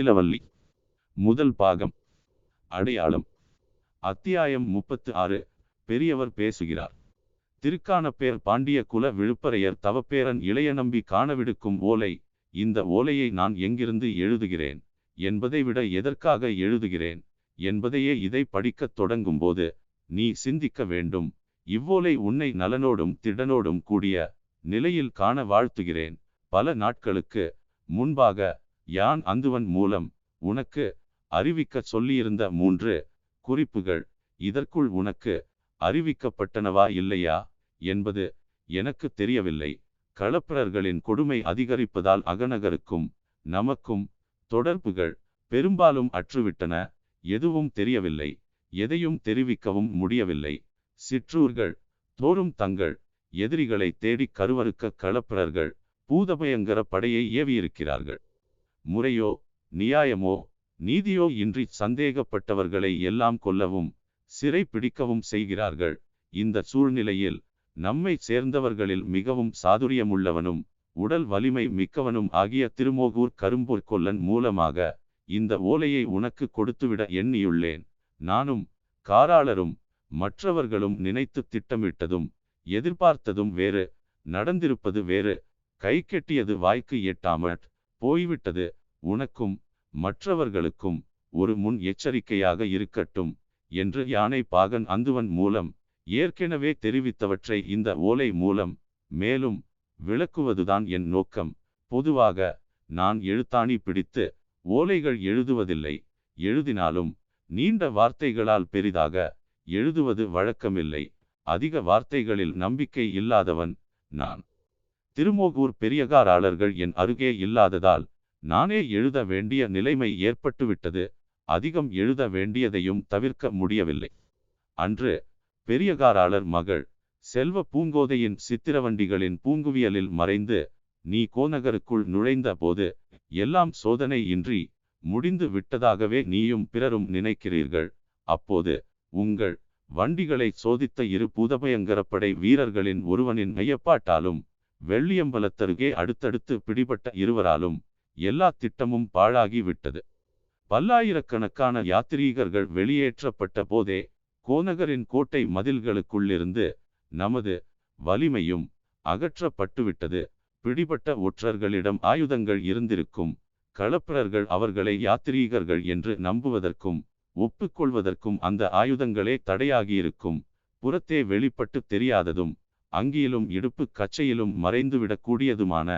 முத்திலவல்லி முதல் பாகம். அடையாளம். அத்தியாயம் முப்பத்து ஆறு பெரியவர் பேசுகிறார். திருக்கானப்பேர் பாண்டிய குல விழுப்பரையர் தவப்பேரன் இளைய நம்பி காணவிடுக்கும் ஓலை. இந்த ஓலையை நான் எங்கிருந்து எழுதுகிறேன்? என்பதை விட எதற்காக எழுதுகிறேன்? என்பதையே இதை படிக்கத் தொடங்கும்போது நீ சிந்திக்க வேண்டும். இவ்வோலை உன்னை நலனோடும் திடனோடும் கூடிய நிலையில் காண வாழ்த்துகிறேன். பல நாட்களுக்கு முன்பாக யான் அந்துவன் மூலம் உனக்கு அறிவிக்க சொல்லியிருந்த மூன்று குறிப்புகள் இதற்குள் உனக்கு அறிவிக்கப்பட்டனவா இல்லையா என்பது எனக்கு தெரியவில்லை. களப்பிரர்களின் கொடுமை அதிகரிப்பதால் அகநகருக்கும் நமக்கும் தொடர்புகள் பெரும்பாலும் அற்றுவிட்டன. எதுவும் தெரியவில்லை. எதையும் தெரிவிக்கவும் முடியவில்லை. சிற்றூர்கள் தோறும் தங்கள் எதிரிகளை தேடி கருவறுக்க களப்பிரர்கள் பூதபயங்கர படையை ஏவியிருக்கிறார்கள். முறையோ நியாயமோ நீதியோ இன்றி சந்தேகப்பட்டவர்களை எல்லாம் கொல்லவும் சிறை பிடிக்கவும் செய்கிறார்கள். இந்த சூழ்நிலையில் நம்மை சேர்ந்தவர்களில் மிகவும் சாதுரியமுள்ளவனும் உடல் வலிமை மிக்கவனும் ஆகிய திருமோகூர் கரும்பூர் கொல்லன் மூலமாக இந்த ஓலையை உனக்கு கொடுத்துவிட எண்ணியுள்ளேன். நானும் காராளரும் மற்றவர்களும் நினைத்து திட்டமிட்டதும் எதிர்பார்த்ததும் வேறு நடந்திருப்பது வேறு கை கெட்டியது வாய்க்கு எட்டாமற் போய்விட்டது. உனக்கும் மற்றவர்களுக்கும் ஒரு முன் எச்சரிக்கையாக இருக்கட்டும் என்று யானை பாகன் அந்துவன் மூலம் ஏற்கனவே தெரிவித்தவற்றை இந்த ஓலை மூலம் மேலும் விளக்குவதுதான் என் நோக்கம். பொதுவாக நான் எழுத்தாணி பிடித்து ஓலைகள் எழுதுவதில்லை. எழுதினாலும் நீண்ட வார்த்தைகளால் பெரிதாக எழுதுவது வழக்கமில்லை. அதிக வார்த்தைகளில் நம்பிக்கை இல்லாதவன் நான். திருமோகூர் பெரியகாராளர்கள் என் அருகே இல்லாததால் நானே எழுத வேண்டிய நிலைமை ஏற்பட்டுவிட்டது அதிகம் எழுத வேண்டியதையும் தவிர்க்க முடியவில்லை. அன்று பெரியகாராளர் மகள் செல்வ பூங்கோதையின் சித்திரவண்டிகளின் பூங்குவியலில் மறைந்து நீ கோநகருக்குள் நுழைந்த போது எல்லாம் சோதனை இன்றி முடிந்து விட்டதாகவே நீயும் பிறரும் நினைக்கிறீர்கள். அப்போது உங்கள் வண்டிகளை சோதித்த இரு பூதபயங்கரப்படை வீரர்களின் ஒருவனின் மையப்பாட்டாலும் வெள்ளியம்பலத்தருகே அடுத்தடுத்து பிடிபட்ட இருவராலும் எல்லா திட்டமும் பாழாகி விட்டது. பல்லாயிரக்கணக்கான யாத்ரீகர்கள் வெளியேற்றப்பட்ட போதே கோநகரின் கோட்டை மதில்களுக்குள்ளிருந்து நமது வலிமையும் அகற்றப்பட்டுவிட்டது. பிடிபட்ட ஒற்றர்களிடம் ஆயுதங்கள் இருந்திருக்கும். களப்பிரர்கள் அவர்களை யாத்திரீகர்கள் என்று நம்புவதற்கும் ஒப்புக்கொள்வதற்கும் அந்த ஆயுதங்களே தடையாகியிருக்கும். புறத்தே வெளிப்பட்டு தெரியாததும் அங்கியிலும் இடுப்பு கச்சையிலும் மறைந்துவிடக்கூடியதுமான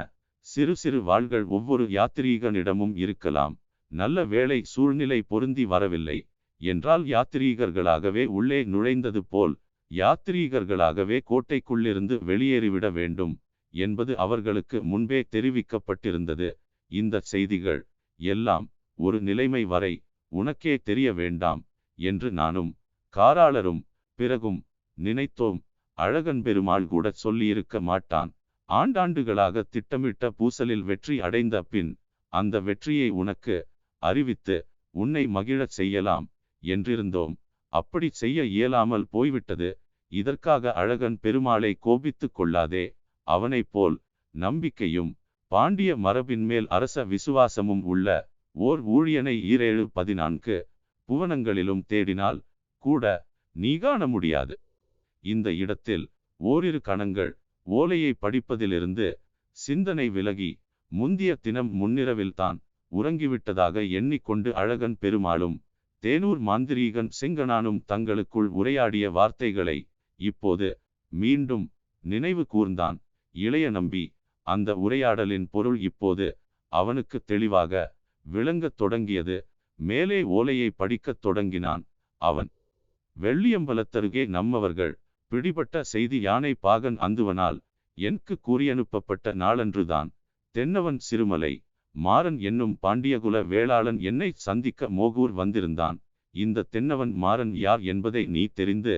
சிறு சிறு வாள்கள் ஒவ்வொரு யாத்திரீகனிடமும் இருக்கலாம். நல்ல வேளை சூழ்நிலை பொருந்தி வரவில்லை. என்றால் யாத்திரீகர்களாகவே உள்ளே நுழைந்தது போல் யாத்திரீகர்களாகவே கோட்டைக்குள்ளிருந்து வெளியேறிவிட வேண்டும் என்பது அவர்களுக்கு முன்பே தெரிவிக்கப்பட்டிருந்தது. இந்த செய்திகள் எல்லாம் ஒரு நிலைமை வரை உனக்கே தெரிய வேண்டாம் என்று நானும் காராளரும் பிறகும் நினைத்தோம். அழகன் பெருமாள் கூட சொல்லியிருக்க மாட்டான். ஆண்டாண்டுகளாக திட்டமிட்ட பூசலில் வெற்றி அடைந்த பின் அந்த வெற்றியை உனக்கு அறிவித்து உன்னை மகிழச் செய்யலாம் என்றிருந்தோம். அப்படி செய்ய இயலாமல் போய்விட்டது. இதற்காக அழகன் பெருமாளை கோபித்து கொள்ளாதே. அவனைப் போல் நம்பிக்கையும் பாண்டிய மரபின் மேல் அரச விசுவாசமும் உள்ள ஓர் ஊழியனை ஈரேழு பதினான்கு புவனங்களிலும் தேடினால் கூட நீ காண முடியாது. இந்த இடத்தில் ஓரிரு கணங்கள் ஓலையை படிப்பதிலிருந்து சிந்தனை விலகி முந்திய தினம் முன்னிரவில்தான் உறங்கிவிட்டதாக எண்ணிக்கொண்டு அழகன் பெருமாளும் தேனூர் மாந்திரீகன் செங்கனானும் தங்களுக்குள் உரையாடிய வார்த்தைகளை இப்போது மீண்டும் நினைவு கூர்ந்தான். இளைய நம்பி அந்த உரையாடலின் பொருள் இப்போது அவனுக்கு தெளிவாக விளங்கத் தொடங்கியது. மேலே ஓலையை படிக்கத் தொடங்கினான் அவன். வெள்ளியம்பலத்தருகே நம்மவர்கள் பிடிபட்ட செய்தி யானை பாகன் அந்துவனால் எனக்கு கூறியனுப்பப்பட்ட நாளன்றுதான். தென்னவன் சிறுமலை மாறன் என்னும் பாண்டியகுல வேளாளன் என்னை சந்திக்க மோகூர் வந்திருந்தான். இந்த தென்னவன் மாறன் யார் என்பதை நீ தெரிந்து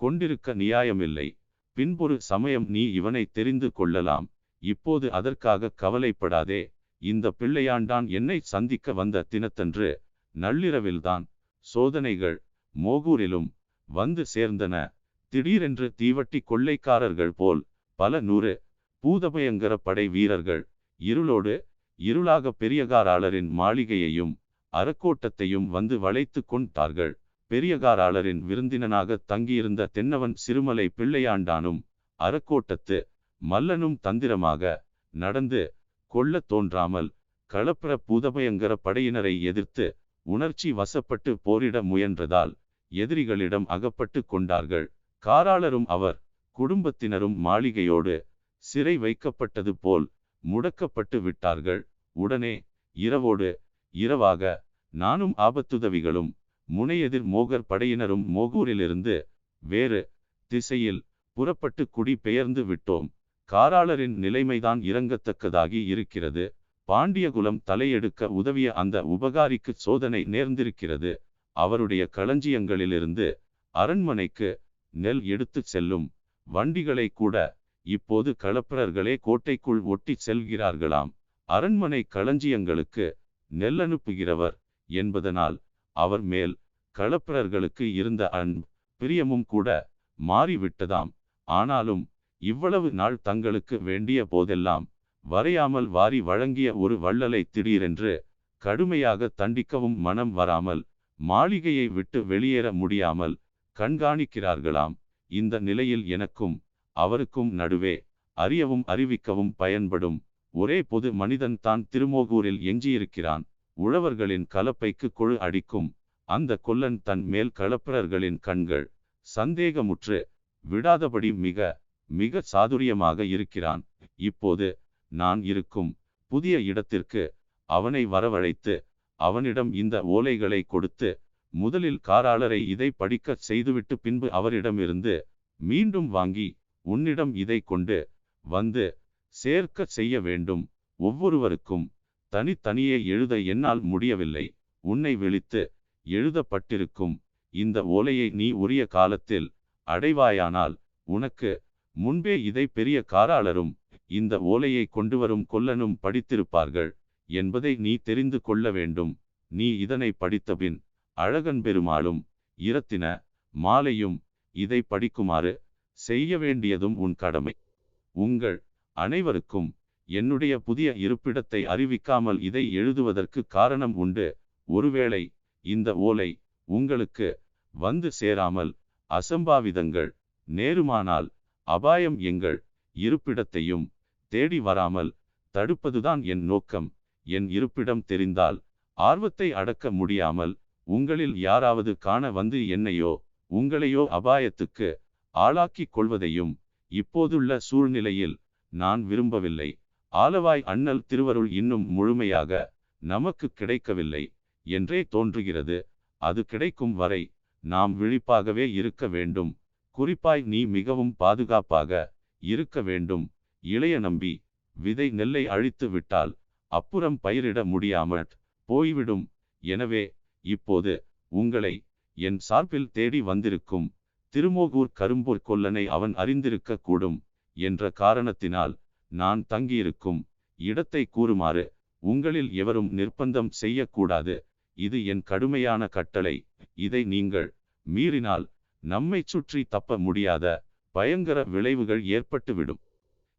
கொண்டிருக்க நியாயமில்லை. பின்பொரு சமயம் நீ இவனை தெரிந்து கொள்ளலாம். இப்போது அதற்காக கவலைப்படாதே. இந்த பிள்ளையாண்டான் என்னை சந்திக்க வந்த தினத்தன்று நள்ளிரவில்தான். சோதனைகள் மோகூரிலும் வந்து சேர்ந்தன. திடீரென்று தீவட்டி கொள்ளைக்காரர்கள் போல் பல நூறு பூதபயங்கர படை வீரர்கள் இருளோடு இருளாக பெரியகாராளரின் மாளிகையையும் அறக்கோட்டத்தையும் வந்து வளைத்து கொண்டார்கள். பெரியகாராளரின் விருந்தினனாக தங்கியிருந்த தென்னவன் சிறுமலை பிள்ளையாண்டானும் அறக்கோட்டத்து மல்லனும் தந்திரமாக நடந்து கொள்ள தோன்றாமல் களப்பிர பூதபயங்கர படையினரை எதிர்த்து உணர்ச்சி வசப்பட்டு போரிட முயன்றதால் எதிரிகளிடம் அகப்பட்டு கொண்டார்கள். காராளரும் அவர் குடும்பத்தினரும் மாளிகையோடு சிறை வைக்கப்பட்டது போல் முடக்கப்பட்டு விட்டார்கள். உடனே இரவோடு இரவாக நானும் ஆபத்துதவிகளும் முனையெதிர் மோகர் படையினரும் மோகூரிலிருந்து வேறு திசையில் புறப்பட்டு குடி பெயர்ந்து விட்டோம். காராளரின் நிலைமைதான் இறங்கத்தக்கதாகி இருக்கிறது. பாண்டியகுலம் தலையெடுக்க உதவிய அந்த உபகாரிக்கு சோதனை நேர்ந்திருக்கிறது. அவருடைய களஞ்சியங்களிலிருந்து அரண்மனைக்கு நெல் எடுத்துச் செல்லும் வண்டிகளை கூட இப்போது களப்பிரர்களே கோட்டைக்குள் ஒட்டி செல்கிறார்களாம். அரண்மனை களஞ்சியங்களுக்கு நெல் அனுப்புகிறவர் என்பதனால் அவர் மேல் களப்பிரர்களுக்கு இருந்த அன் பிரியமும் கூட மாறிவிட்டதாம். ஆனாலும் இவ்வளவு நாள் தங்களுக்கு வேண்டிய போதெல்லாம் வரையாமல் வாரி வழங்கிய ஒரு வள்ளலை திடீரென்று கடுமையாக தண்டிக்கவும் மனம் வராமல் மாளிகையை விட்டு வெளியேற முடியாமல் கண்காணிக்கிறார்களாம். இந்த நிலையில் எனக்கும் அவருக்கும் நடுவே அறியவும் அறிவிக்கவும் பயன்படும் ஒரே பொது மனிதன் தான் திருமோகூரில் எஞ்சியிருக்கிறான். உழவர்களின் கலப்பைக்கு கொழு அடிக்கும் அந்த கொல்லன் தன் மேல் கலப்பிரர்களின் கண்கள் சந்தேகமுற்று விடாதபடி மிக மிக சாதுரியமாக இருக்கிறான். இப்போது நான் இருக்கும் புதிய இடத்திற்கு அவனை வரவழைத்து அவனிடம் இந்த ஓலைகளை கொடுத்து முதலில் காராளரை இதை படிக்கச் செய்துவிட்டு பின்பு அவரிடமிருந்து மீண்டும் வாங்கி உன்னிடம் இதை கொண்டு வந்து சேர்க்க செய்ய வேண்டும். ஒவ்வொருவருக்கும் தனித்தனியே எழுத என்னால் முடியவில்லை. உன்னை விழித்து எழுதப்பட்டிருக்கும் இந்த ஓலையை நீ உரிய காலத்தில் அடைவாயானால் உனக்கு முன்பே இதை பெரிய காராளரும் இந்த ஓலையை கொண்டு வரும் கொல்லனும் படித்திருப்பார்கள் என்பதை நீ தெரிந்து கொள்ள வேண்டும். நீ இதனை படித்தபின் அழகன் பெருமாளும் இரத்தின மாலையும் இதை படிக்குமாறு செய்ய வேண்டியதும் உன் கடமை. உங்கள் அனைவருக்கும் என்னுடைய புதிய இருப்பிடத்தை அறிவிக்காமல் இதை எழுதுவதற்கு காரணம் உண்டு. ஒருவேளை இந்த ஓலை உங்களுக்கு வந்து சேராமல் அசம்பாவிதங்கள் நேருமானால் அபாயம் எங்கள் இருப்பிடத்தையும் தேடி வராமல் தடுப்பதுதான் என் நோக்கம். என் இருப்பிடம் தெரிந்தால் ஆர்வத்தை அடக்க முடியாமல் உங்களில் யாராவது காண வந்து என்னையோ உங்களையோ அபாயத்துக்கு ஆளாக்கிக் கொள்வதையும் இப்போதுள்ள சூழ்நிலையில் நான் விரும்பவில்லை. ஆலவாய் அண்ணல் திருவருள் இன்னும் முழுமையாக நமக்கு கிடைக்கவில்லை என்றே தோன்றுகிறது. அது கிடைக்கும் வரை நாம் விழிப்பாகவே இருக்க வேண்டும். குறிப்பாய் நீ மிகவும் பாதுகாப்பாக இருக்க வேண்டும். இளைய நம்பி விதை நெல்லை அழித்து விட்டால் அப்புறம் பயிரிட முடியாமற் போய்விடும். எனவே இப்போது உங்களை என் சார்பில் தேடி வந்திருக்கும் திருமோகூர் கரும்பூர் கொல்லனை அவன் அறிந்திருக்க கூடும் என்ற காரணத்தினால் நான் தங்கியிருக்கும் இடத்தை கூறுமாறு உங்களில் எவரும் நிர்பந்தம் செய்யக்கூடாது. இது என் கடுமையான கட்டளை. இதை நீங்கள் மீறினால் நம்மை சுற்றி தப்ப முடியாத பயங்கர விளைவுகள் ஏற்பட்டுவிடும்.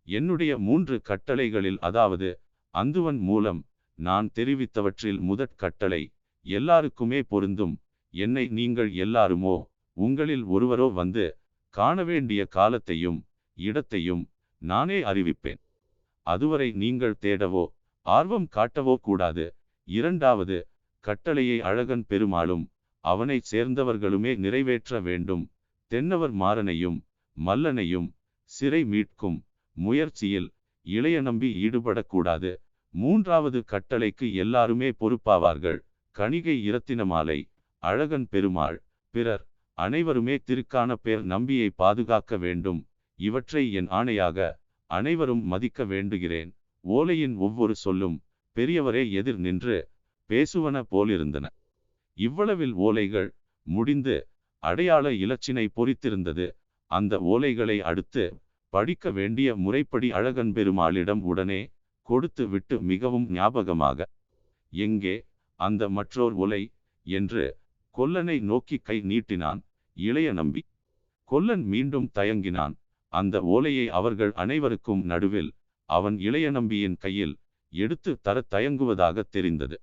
என்னுடைய மூன்று கட்டளைகளில் அதாவது அந்துவன் மூலம் நான் தெரிவித்தவற்றில் முதற் கட்டளை எல்லாருக்குமே பொருந்தும். என்னை நீங்கள் எல்லாருமோ? உங்களில் ஒருவரோ வந்து காண வேண்டிய காலத்தையும் இடத்தையும் நானே அறிவிப்பேன். அதுவரை நீங்கள் தேடவோ ஆர்வம் காட்டவோ கூடாது. இரண்டாவது கட்டளையை அழகன் பெருமாளும் அவனைச் சேர்ந்தவர்களுமே நிறைவேற்ற வேண்டும். தென்னவர் மாறனையும் மல்லனையும் சிறை மீட்கும் முயற்சியில் இளைய நம்பி ஈடுபடக்கூடாது. மூன்றாவது கட்டளைக்கு எல்லாருமே பொறுப்பாவார்கள். கணிகை இரத்தினமாலை அழகன் பெருமாள் பிறர் அனைவருமே திருக்கான பேர் நம்பியை பாதுகாக்க வேண்டும். இவற்றை என் ஆணையாக அனைவரும் மதிக்க வேண்டுகிறேன். ஓலையின் ஒவ்வொரு சொல்லும் பெரியவரே எதிர் நின்று பேசுவன போலிருந்தன. இவ்வளவில் ஓலைகள் முடிந்து அடையாள இலச்சினை பொறித்திருந்தது. அந்த ஓலைகளை அடுத்து படிக்க வேண்டிய முறைப்படி அழகன் பெருமாளிடம் உடனே கொடுத்து விட்டு மிகவும் ஞாபகமாக எங்கே அந்த மற்றோர் ஒலை என்று கொல்லனை நோக்கி கை நீட்டினான். இளைய நம்பி கொல்லன் மீண்டும் தயங்கினான். அந்த ஓலையை அவர்கள் அனைவருக்கும் நடுவில் அவன் இளைய நம்பியின் கையில் எடுத்து தர தயங்குவதாக தெரிந்தது.